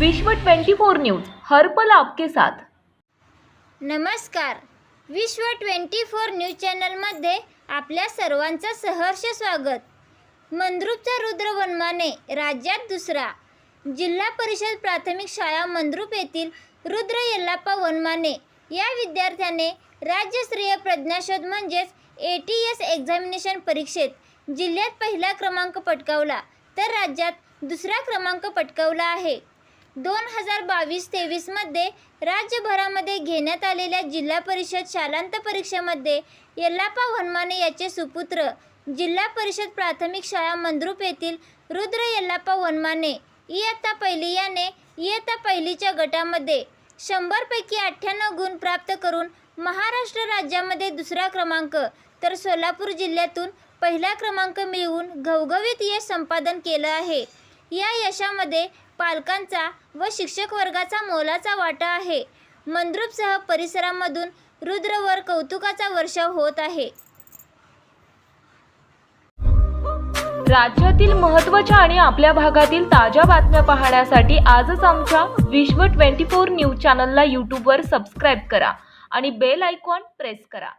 विश्व 24 न्यूज हर पल आपके साथ. नमस्कार. विश्व ट्वेंटी फोर न्यूज चॅनलमध्ये आपल्या सर्वांचं सहर्ष स्वागत. मंद्रुपचा रुद्र वनमाने राज्यात दुसरा. जिल्हा परिषद प्राथमिक शाळा मंद्रुप येथील रुद्र येल्लाप्पा वनमाने या विद्यार्थ्याने राज्यस्तरीय प्रज्ञाशोध म्हणजेच ए टी एस एक्झामिनेशन परीक्षेत जिल्ह्यात पहिला क्रमांक पटकावला तर राज्यात दुसरा क्रमांक पटकावला आहे. दोन हजार बावीस तेवीसमध्ये राज्यभरामध्ये घेण्यात आलेल्या जिल्हा परिषद शालांत परीक्षेमध्ये यल्लापा वनमाने याचे सुपुत्र. जिल्हा परिषद प्राथमिक शाळा मंद्रुप येथील रुद्र यल्लापा वनमाने इयत्ता पहिली याने इयत्ता पहिलीच्या गटामध्ये शंभरपैकी अठ्ठ्याण्णव गुण प्राप्त करून महाराष्ट्र राज्यामध्ये दुसरा क्रमांक तर सोलापूर जिल्ह्यातून पहिला क्रमांक मिळवून घवघवीत यश संपादन केलं आहे. या यशामध्ये पालकांचा व शिक्षक वर्गाचा मोलाचा वाटा आहे. मंद्रुपसह परिसरामधून रुद्रवर कौतुकाचा वर्षाव होत आहे. राज्यातील महत्त्वाच्या आणि आपल्या भागातील ताज्या बातम्या पाहण्यासाठी आजच आमच्या विश्व 24 न्यूज चॅनलला यूट्यूबवर सबस्क्राईब करा आणि बेल आयकॉन प्रेस करा.